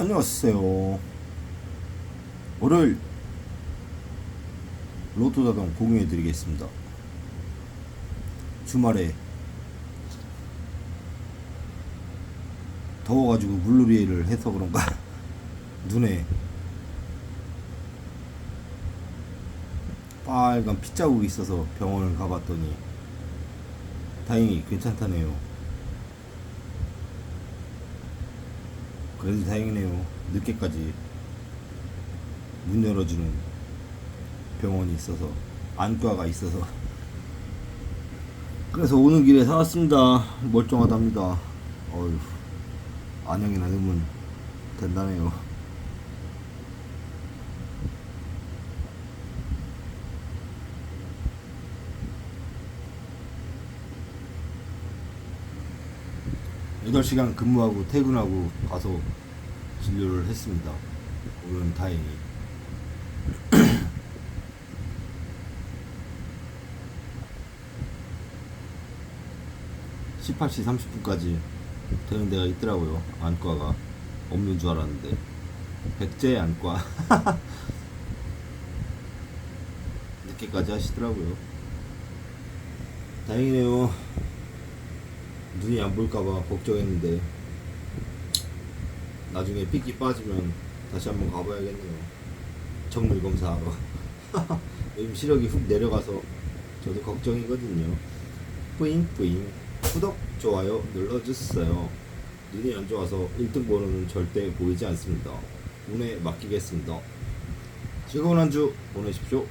안녕하세요. 월요일 로또 자동 공유해 드리겠습니다. 주말에 더워가지고 물놀이를 해서 그런가 눈에 빨간 핏자국이 있어서 병원을 가봤더니 다행히 괜찮다네요. 그래도 다행이네요. 늦게까지 문 열어주는 병원이 있어서 안과가 있어서 그래서 오는 길에 사왔습니다. 멀쩡하답니다. 어휴 안양이나 넣으면 된다네요. 여덟 시간 근무하고 퇴근하고 가서 진료를 했습니다. 오늘은 다행히 18시 30분까지 되는 데가 있더라고요. 안과가 없는 줄 알았는데 백제 안과 늦게까지 하시더라고요. 다행이네요. 눈이 안 볼까봐 걱정했는데 나중에 삐끼 빠지면 다시 한번 가봐야겠네요. 정밀 검사하러. 요즘 시력이 훅 내려가서 저도 걱정이거든요. 뿌잉뿌잉 구독 좋아요 눌러주세요. 눈이 안 좋아서 1등 번호는 절대 보이지 않습니다. 운에 맡기겠습니다. 즐거운 한 주 보내십시오.